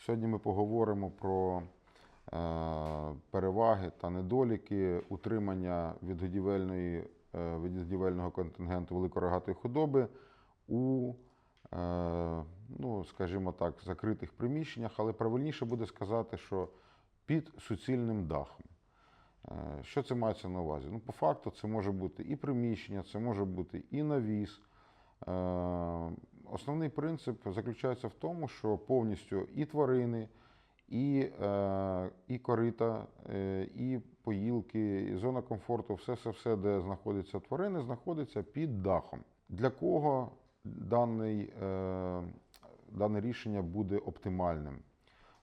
Сьогодні ми поговоримо про е, переваги та недоліки утримання від годівельної, е, від контингенту великорогатої худоби у, е, ну, скажімо так, закритих приміщеннях, але правильніше буде сказати, що під суцільним дахом. Що це мається на увазі? Ну, по факту, це може бути і приміщення, це може бути і навіс. Основний принцип заключається в тому, що повністю і тварини, і, е, і корита, е, і поїлки, і зона комфорту, все, все, все, де знаходяться тварини, знаходиться під дахом. Для кого даний, е, дане рішення буде оптимальним?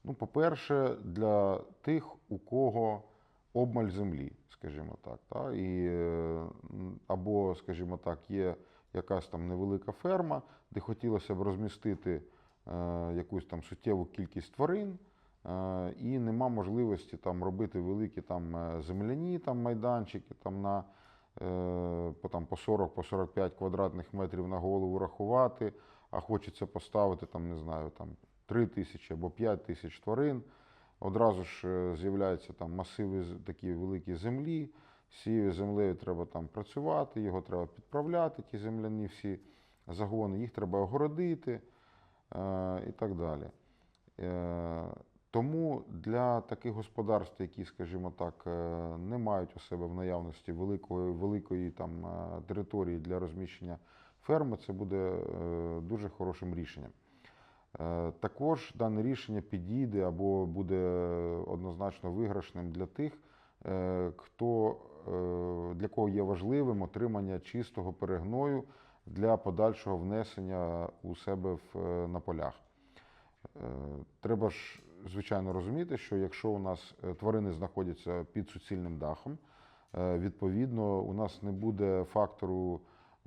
Ну, по-перше, для тих, у кого обмаль землі, скажімо так, та? І, або, скажімо так, є якась там невелика ферма, де хотілося б розмістити е, якусь там суттєву кількість тварин, е, і нема можливості там робити великі там е, земляні там майданчики там на по, там, по 40 по 45 квадратних метрів на голову рахувати, а хочеться поставити там, не знаю, там 3 тисячі або 5 тисяч тварин. Одразу ж з'являються там масиви такі великі землі. Цією землею треба там працювати, його треба підправляти, ті земляні всі загони, їх треба огородити е, і так далі. Е, тому для таких господарств, які, скажімо так, е, не мають у себе в наявності великої, великої там, території для розміщення ферми, це буде дуже хорошим рішенням. Також дане рішення підійде або буде однозначно виграшним для тих, хто, е, для кого є важливим отримання чистого перегною для подальшого внесення у себе в, е, на полях. Е, Треба ж, звичайно, розуміти, що якщо у нас е, тварини знаходяться під суцільним дахом, е, відповідно, у нас не буде фактору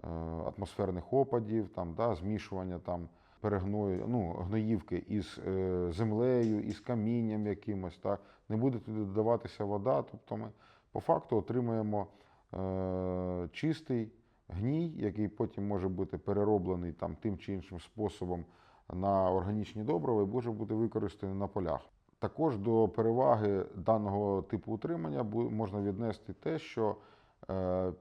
е, атмосферних опадів, там, да, змішування там, перегною, ну, гноївки із е, землею, із камінням якимось. Так. Не буде туди додаватися вода. Тобто ми по факту отримуємо е, чистий гній, який потім може бути перероблений там, тим чи іншим способом на органічні добрива і може бути використаний на полях. Також до переваги даного типу утримання можна віднести те, що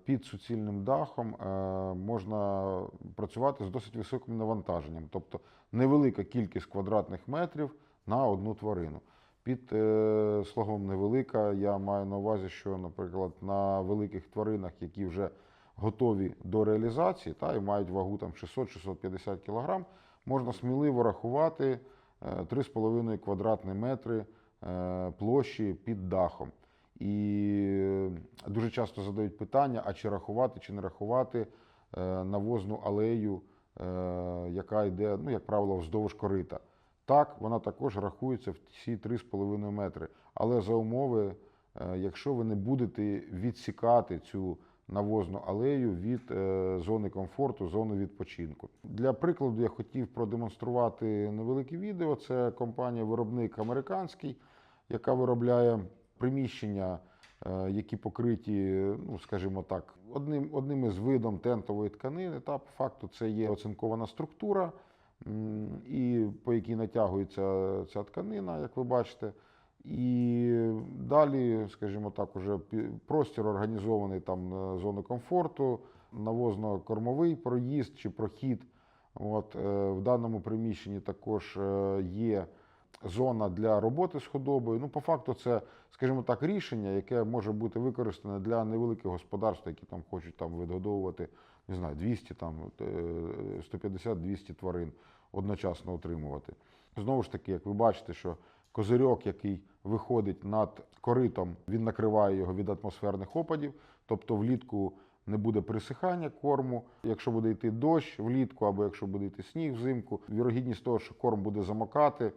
під суцільним дахом е, можна працювати з досить високим навантаженням, тобто невелика кількість квадратних метрів на одну тварину. Під е, слогом невелика я маю на увазі, що, наприклад, на великих тваринах, які вже готові до реалізації та, і мають вагу там 600-650 кг, можна сміливо рахувати е, 3,5 квадратні метри е, площі під дахом. І дуже часто задають питання: а чи рахувати, чи не рахувати е, навозну алею, е, яка йде, ну, як правило, вздовж корита. Так, вона також рахується в ці 3,5 метри. Але за умови, е, якщо ви не будете відсікати цю навозну алею від зони комфорту, зони відпочинку. Для прикладу я хотів продемонструвати невелике відео. Це компанія-виробник американський, яка виробляє приміщення, е, які покриті, ну скажімо так, одним, одним із видом тентової тканини. Та по факту це є оцинкована структура, і по якій натягується ця тканина, як ви бачите. І далі, скажімо так, уже простір організований там е, зони комфорту, навозно-кормовий проїзд чи прохід. От, е, в даному приміщенні також є зона для роботи з худобою. Ну, по факту, це, скажімо так, рішення, яке може бути використане для невеликих господарств, які там хочуть там відгодовувати, не знаю, 200, там, е, 150-200 тварин одночасно отримувати. Знову ж таки, як ви бачите, що козирьок, який виходить над коритом, він накриває його від атмосферних опадів, тобто влітку не буде присихання корму. Якщо буде йти дощ влітку, або якщо буде йти сніг взимку, вірогідність того, що корм буде замокати, е,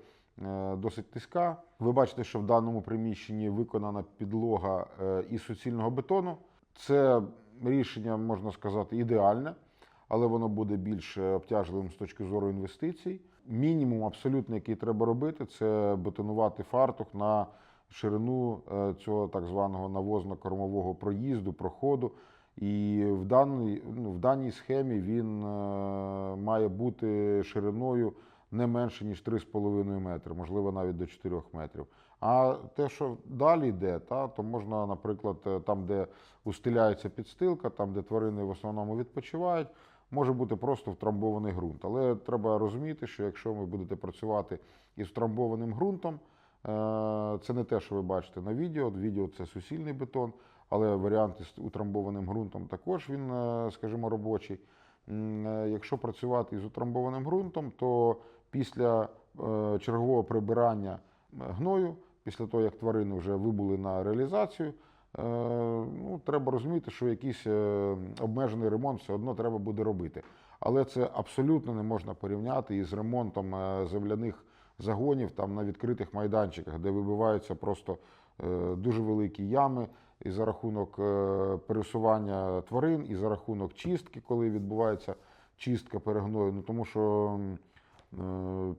досить низька. Ви бачите, що в даному приміщенні виконана підлога е, із суцільного бетону. Це рішення, можна сказати, ідеальне, але воно буде більш е, обтяжливим з точки зору інвестицій. Мінімум, абсолютно, який треба робити, це бетонувати фартух на ширину е, цього так званого навозно-кормового проїзду, проходу. І в даній, ну, в даній схемі він е, має бути шириною не менше, ніж 3,5 метри, можливо, навіть до 4 метрів. А те, що далі йде, та, то можна, наприклад, е, там, де устеляється підстилка, там, де тварини в основному відпочивають, може бути просто втрамбований ґрунт. Але треба розуміти, що якщо ви будете працювати із втрамбованим ґрунтом, е, це не те, що ви бачите на відео. Відео це сусільний бетон, але варіант із утрамбованим ґрунтом також він, е, скажімо, робочий. Якщо працювати із утрамбованим ґрунтом, то після е, чергового прибирання гною, після того, як тварини вже вибули на реалізацію, е, ну, треба розуміти, що якийсь е, обмежений ремонт все одно треба буде робити. Але це абсолютно не можна порівняти із ремонтом земляних загонів там на відкритих майданчиках, де вибиваються просто дуже великі ями, і за рахунок пересування тварин, і за рахунок чистки, коли відбувається чистка перегною. Ну тому що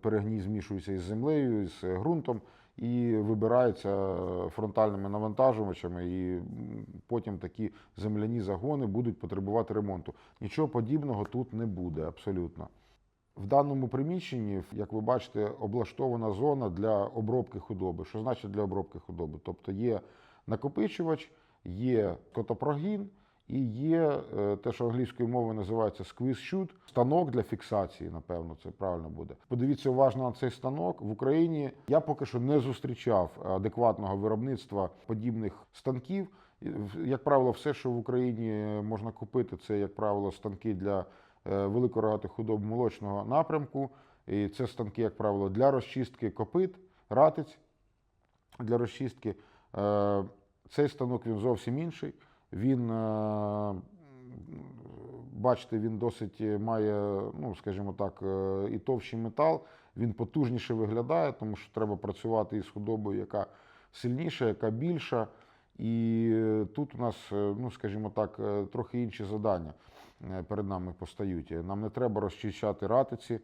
перегній змішується із землею, із ґрунтом і вибирається е, фронтальними навантажувачами, і потім такі земляні загони будуть потребувати ремонту. Нічого подібного тут не буде абсолютно. В даному приміщенні, як ви бачите, облаштована зона для обробки худоби. Що значить для обробки худоби? Тобто є накопичувач, є котопрогін і є е, те, що англійською мовою називається squeeze shoot, станок для фіксації, напевно, це правильно буде. Подивіться уважно на цей станок. В Україні я поки що не зустрічав адекватного виробництва подібних станків. Як правило, все, що в Україні можна купити, це, як правило, станки для е, великорогатих худоб молочного напрямку. І це станки, як правило, для розчистки копит, ратиць для розчистки. Е, Цей станок він зовсім інший. Він, е, бачите, він досить має, ну, скажімо так, е, і товщий метал. Він потужніше виглядає, тому що треба працювати із худобою, яка сильніша, яка більша. І тут у нас, е, ну, скажімо так, трохи інші завдання перед нами постають. Нам не треба розчищати ратиці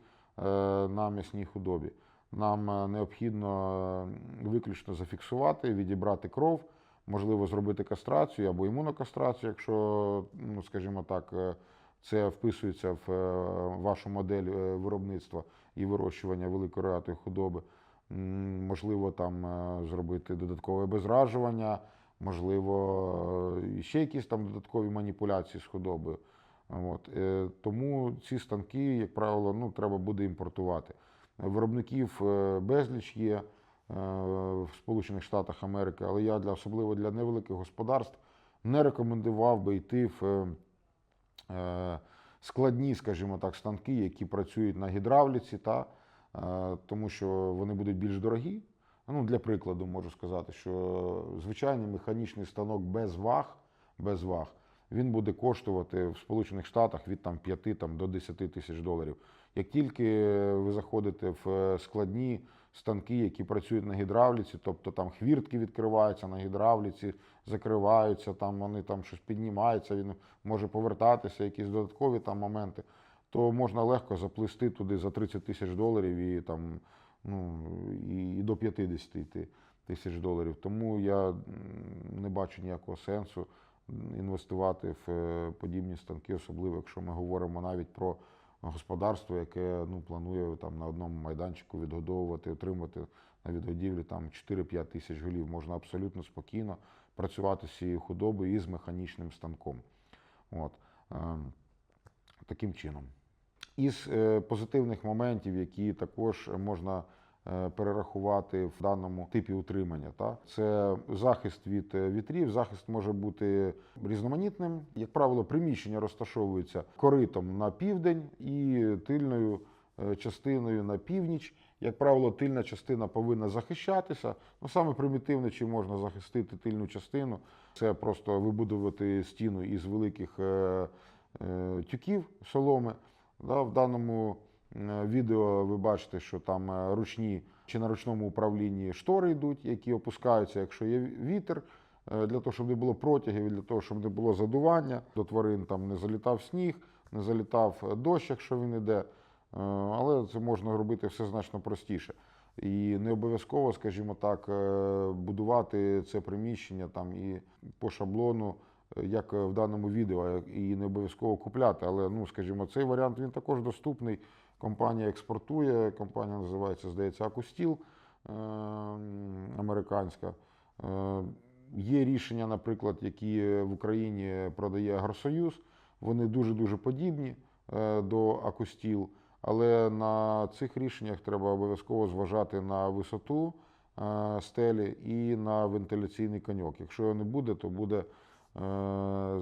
на м'ясній худобі. Нам необхідно виключно зафіксувати, відібрати кров, можливо, зробити кастрацію або імунокастрацію, якщо, ну, скажімо так, е, це вписується в е, вашу модель е, виробництва і вирощування великорогатої худоби. Можливо, там зробити додаткове безражування, можливо, ще якісь там додаткові маніпуляції з худобою. От. Тому ці станки, як правило, ну, треба буде імпортувати. Виробників безліч є в Сполучених Штатах Америки, але я для особливо для невеликих господарств не рекомендував би йти в е, е, складні, скажімо так, станки, які працюють на гідравліці, та, е, тому що вони будуть більш дорогі. Ну, для прикладу можу сказати, що звичайний механічний станок без ваг, без ваг він буде коштувати в Сполучених Штатах від там, 5 там, до 10 тисяч доларів. Як тільки ви заходите в е, складні станки, які працюють на гідравліці, тобто там хвіртки відкриваються на гідравліці, закриваються, там вони там щось піднімаються, він може повертатися, якісь додаткові там моменти, то можна легко заплисти туди за 30 тисяч доларів і там ну, і, до 50 тисяч доларів. Тому я не бачу ніякого сенсу інвестувати в е, подібні станки, особливо якщо ми говоримо навіть про господарство, яке ну, планує там на одному майданчику відгодовувати, отримувати на відгодівлі там 4-5 тисяч голів. Можна абсолютно спокійно працювати з цією худобою і з механічним станком. От. ем, Таким чином. Із е, позитивних моментів, які також можна перерахувати в даному типі утримання, та це захист від е, вітрів. Захист може бути різноманітним. Як правило, приміщення розташовується коритом на південь і тильною е, частиною на північ. Як правило, тильна частина повинна захищатися. Ну, саме примітивне, чи можна захистити тильну частину, це просто вибудувати стіну із великих е, е, тюків соломи. Да, в даному е, відео ви бачите, що там е, ручні чи на ручному управлінні штори йдуть, які опускаються, якщо є вітер, е, для того, щоб не було протягів, для того, щоб не було задування до тварин, там не залітав сніг, не залітав е, дощ, якщо він іде. Е, Але це можна робити все значно простіше. І не обов'язково, скажімо так, е, будувати це приміщення там і по шаблону е, як в даному відео, і не обов'язково купляти. Але, ну, скажімо, цей варіант він також доступний. Компанія експортує, компанія називається, здається, Акустіл е, американська. Е, Є рішення, наприклад, які в Україні продає Агросоюз. Вони дуже-дуже подібні е, до Акустіл, але на цих рішеннях треба обов'язково зважати на висоту стелі і на вентиляційний коньок. Якщо його не буде, то буде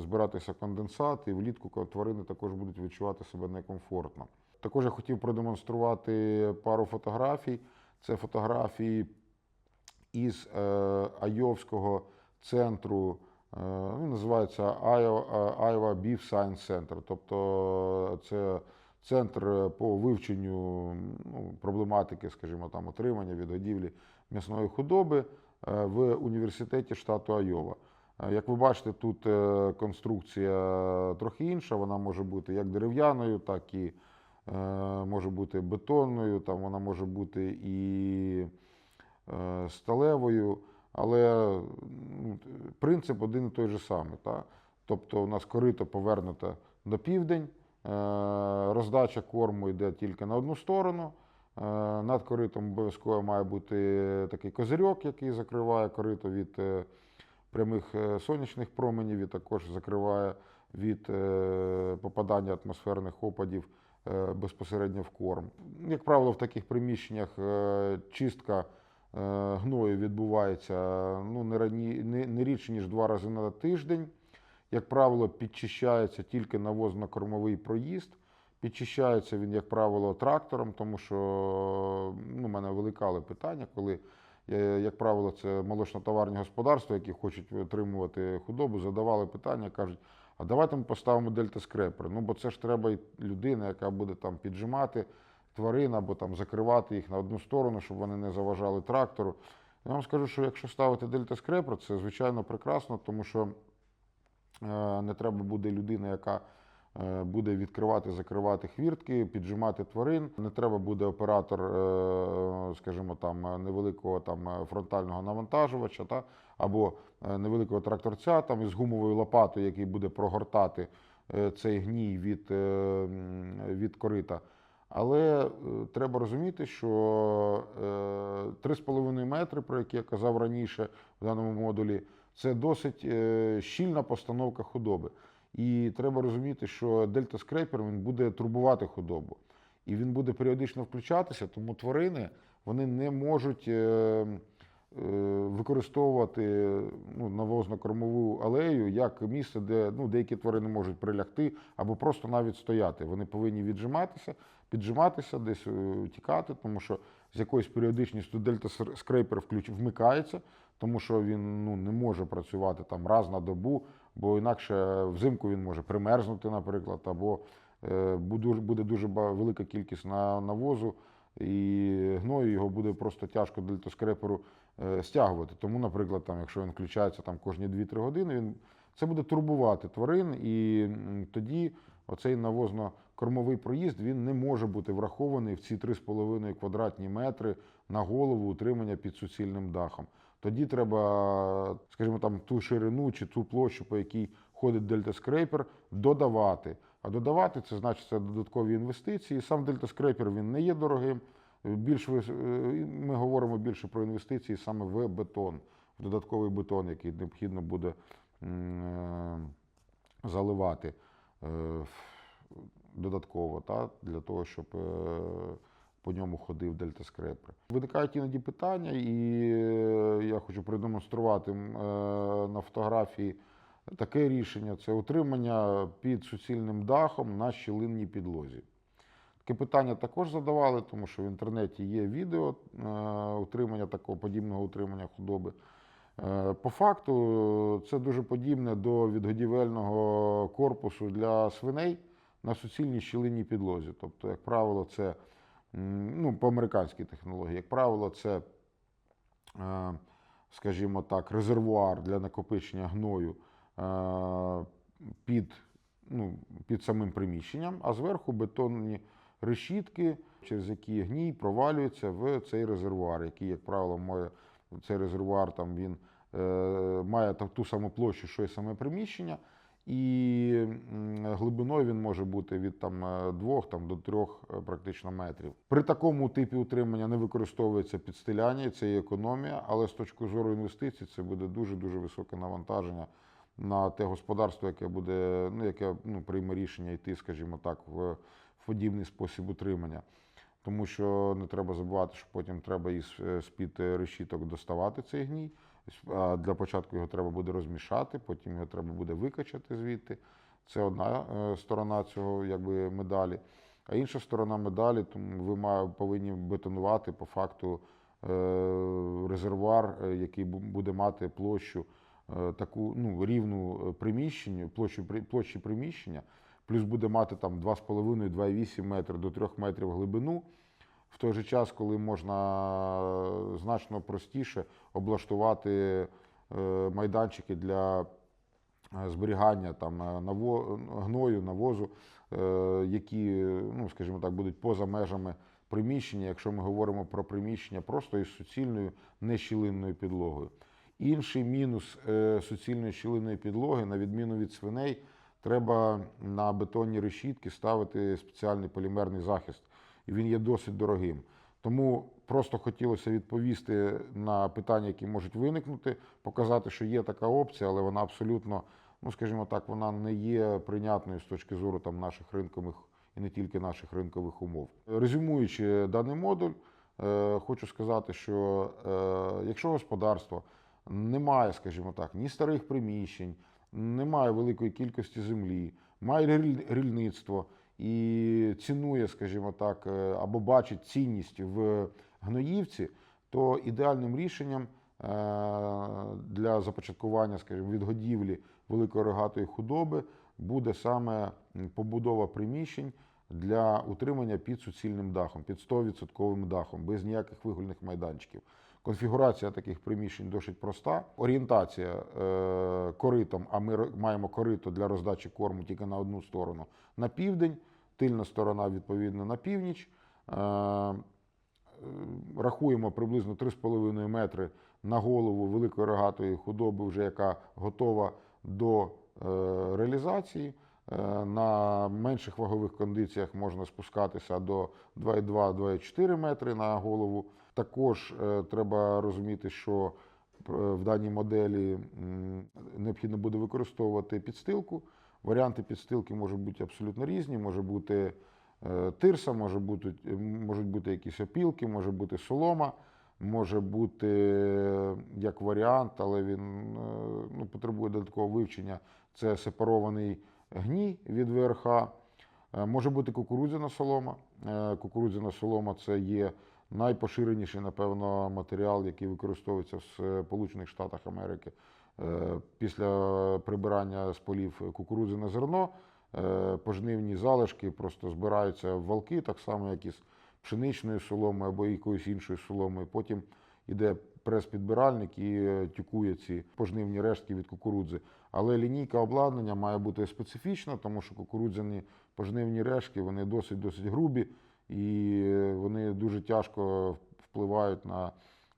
збиратися конденсат, і влітку тварини також будуть відчувати себе некомфортно. Також я хотів продемонструвати пару фотографій. Це фотографії із е, Айовського центру, е, називається Iowa Beef Science Center. Тобто це центр по вивченню ну, проблематики, скажімо, там, отримання, відгодівлі м'ясної худоби е, в університеті штату Айова. Е, Як ви бачите, тут е, конструкція трохи інша, вона може бути як дерев'яною, так і е, може бути бетонною, там вона може бути і е, сталевою, але ну, принцип один і той же самий. Та? Тобто у нас корито повернуте до південь, е, роздача корму йде тільки на одну сторону. Е, Над коритом обов'язково має бути такий козирьок, який закриває корито від е, прямих е, сонячних променів і також закриває від е, попадання атмосферних опадів е, безпосередньо в корм. Як правило, в таких приміщеннях е, чистка е, гною відбувається ну, не, рані, не, не рідше, ніж два рази на тиждень. Як правило, підчищається тільки навозно-кормовий проїзд. Підчищається він, як правило, трактором, тому що ну, мене виникали питання, коли, е, як правило, це молочно-товарні господарства, які хочуть отримувати худобу, задавали питання, кажуть, а давайте ми поставимо дельта-скрепер. Ну, бо це ж треба і людина, яка буде там піджимати тварин або там закривати їх на одну сторону, щоб вони не заважали трактору. Я вам скажу, що якщо ставити дельта-скрепер, це звичайно прекрасно, тому що е, не треба буде людина, яка буде відкривати, закривати хвіртки, піджимати тварин. Не треба буде оператор, е, скажімо, там е, невеликого там е, фронтального навантажувача, та або е, невеликого тракторця там із гумовою лопатою, який буде прогортати е, цей гній від, е, від корита. Але е, треба розуміти, що е, 3,5 метри, про які я казав раніше в даному модулі, це досить е, щільна постановка худоби. І треба розуміти, що дельта-скрепер він буде турбувати худобу. І він буде періодично включатися, тому тварини вони не можуть е, е, використовувати ну, навозно-кормову алею як місце, де ну, деякі тварини можуть прилягти або просто навіть стояти. Вони повинні віджиматися, піджиматися, десь е, тікати, тому що з якоюсь періодичністю дельта-скрейпер включ- вмикається, тому що він ну, не може працювати там раз на добу, бо інакше взимку він може примерзнути, наприклад, або е, буде, дуже велика кількість на, навозу, і гною його буде просто тяжко дельтоскреперу е, стягувати. Тому, наприклад, там, якщо він включається там, кожні 2-3 години, він, це буде турбувати тварин, і тоді оцей навозно-кормовий проїзд він не може бути врахований в ці 3,5 квадратні метри на голову утримання під суцільним дахом. Тоді треба, скажімо, там ту ширину чи ту площу, по якій ходить дельта-скрейпер, додавати. А додавати це значить це додаткові інвестиції. Сам дельта-скрейпер він не є дорогим. Більш е, ми говоримо більше про інвестиції саме в бетон, в додатковий бетон, який необхідно буде е, заливати додатково, та, для того, щоб е, по ньому ходив дельта-скрепер. Виникають іноді питання, і е, я хочу продемонструвати е, на фотографії таке рішення це утримання під суцільним дахом на щілинній підлозі. Таке питання також задавали, тому що в інтернеті є відео е, утримання такого подібного утримання худоби. Е, По факту це дуже подібне до відгодівельного корпусу для свиней на суцільній щілинній підлозі. Тобто, як правило, це ну, по американській технології, як правило, це, е, скажімо так, резервуар для накопичення гною е, під, ну, під самим приміщенням, а зверху бетонні решітки, через які гній провалюється в цей резервуар, який, як правило, має цей резервуар там він е, має ту саму площу, що і саме приміщення, і глибиною він може бути від там, е, двох там, до трьох е, практично метрів. При такому типі утримання не використовується підстиляння, це і економія, але з точки зору інвестицій це буде дуже-дуже високе навантаження на те господарство, яке буде, ну, яке ну, прийме рішення йти, скажімо так, в подібний спосіб утримання. Тому що не треба забувати, що потім треба із е, з-під е, решіток доставати цей гній. Для початку його треба буде розмішати, потім його треба буде викачати звідти. Це одна е, сторона цього якби, медалі. А інша сторона медалі, тому ви повинні бетонувати по факту е, резервуар, який буде мати площу таку ну, рівну приміщенню, площу, площі приміщення, плюс буде мати там 2,5-2,8 метри до 3 метрів глибину. В той же час, коли можна значно простіше облаштувати е, майданчики для е, зберігання там е, гною, навозу, е, які, ну скажімо так, будуть поза межами приміщення, якщо ми говоримо про приміщення просто із суцільною нещілинною підлогою. Інший мінус е, суцільної щілинної підлоги, на відміну від свиней, треба на бетонні решітки ставити спеціальний полімерний захист, і він є досить дорогим. Тому просто хотілося відповісти на питання, які можуть виникнути, показати, що є така опція, але вона абсолютно, ну скажімо так, вона не є прийнятною з точки зору там наших ринкових і не тільки наших ринкових умов. Резюмуючи даний модуль, е, хочу сказати, що е, якщо господарство немає, скажімо так, ні старих приміщень, немає великої кількості землі, має рільництво і цінує, скажімо так, е, або бачить цінність в гноївці, то ідеальним рішенням е, для започаткування, скажімо, відгодівлі великої рогатої худоби буде саме побудова приміщень для утримання під суцільним дахом, під 100% дахом, без ніяких вигульних майданчиків. Конфігурація таких приміщень досить проста. Орієнтація е, коритом, а ми маємо корито для роздачі корму тільки на одну сторону на південь, тильна сторона відповідно на північ. Е, е, рахуємо приблизно 3,5 метри на голову великої рогатої худоби, вже яка готова до е, реалізації. Е, На менших вагових кондиціях можна спускатися до 2,2-2,4 метри на голову. Також е, треба розуміти, що е, в даній моделі необхідно буде використовувати підстилку. Варіанти підстилки можуть бути абсолютно різні. Може бути тирса, може бути, можуть бути якісь опілки, може бути солома, може бути як варіант, але він ну, потребує додаткового вивчення. Це сепарований гній від ВРХ. Е, Може бути кукурудзяна солома. Е, Кукурудзяна солома це є найпоширеніший, напевно, матеріал, який використовується в Сполучених Штатах Америки. Е, Після прибирання з полів кукурудзяне зерно, пожнивні залишки просто збираються в валки, так само, як із пшеничної соломи або якоїсь іншої соломи. Потім йде прес-підбиральник і е, тюкує ці пожнивні рештки від кукурудзи. Але лінійка обладнання має бути специфічна, тому що кукурудзяні пожнивні рештки вони досить досить грубі і е, вони дуже тяжко впливають на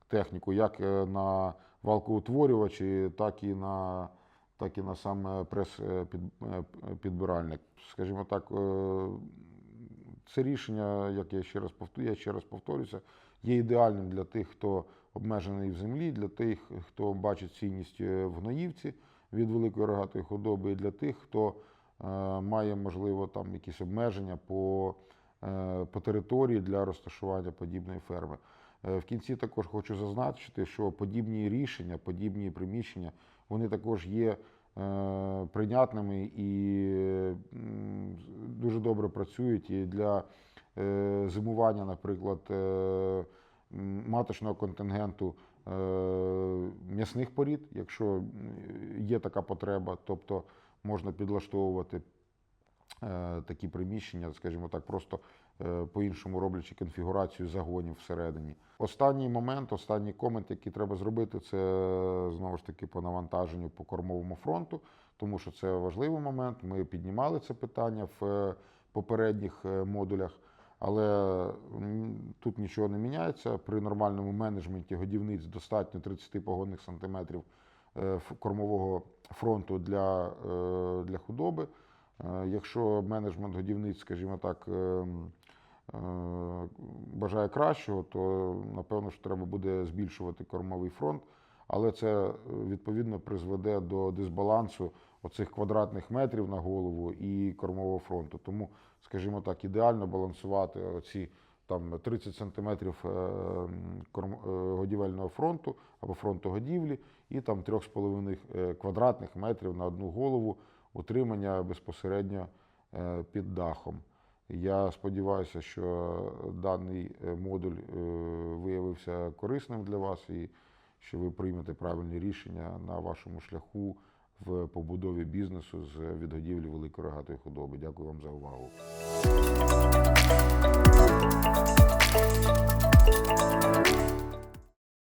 техніку, як е, на валкоутворювачі, так і на, так і на сам прес-підбиральник. Скажімо так, це рішення, як я ще раз повторю, я ще раз повторюся, є ідеальним для тих, хто обмежений в землі, для тих, хто бачить цінність е, в гноївці від великої рогатої худоби, і для тих, хто е, має, можливо, там якісь обмеження по, е, по території для розташування подібної ферми. В кінці також хочу зазначити, що подібні рішення, подібні приміщення, вони також є прийнятними і дуже добре працюють і для зимування, наприклад, маточного контингенту е, м'ясних порід, якщо є така потреба, тобто можна підлаштовувати е, такі приміщення, скажімо так, просто е, по-іншому роблячи конфігурацію загонів всередині. Останній момент, останній комент, який треба зробити, це знову ж таки по навантаженню по кормовому фронту, тому що це важливий момент. Ми піднімали це питання в попередніх модулях. Але тут нічого не міняється. При нормальному менеджменті годівниць достатньо 30 погонних сантиметрів е, кормового фронту для, е, для худоби. Е, Якщо менеджмент годівниць, скажімо так, бажає кращого, то напевно що треба буде збільшувати кормовий фронт, але це відповідно призведе до дисбалансу оцих квадратних метрів на голову і кормового фронту. Тому, скажімо так, ідеально балансувати оці там 30 сантиметрів е, е, годівельного фронту або фронту годівлі, і там 3,5 е, квадратних метрів на одну голову утримання безпосередньо під дахом. Я сподіваюся, що даний модуль виявився корисним для вас і що ви приймете правильні рішення на вашому шляху в побудові бізнесу з відгодівлі великої рогатої худоби. Дякую вам за увагу.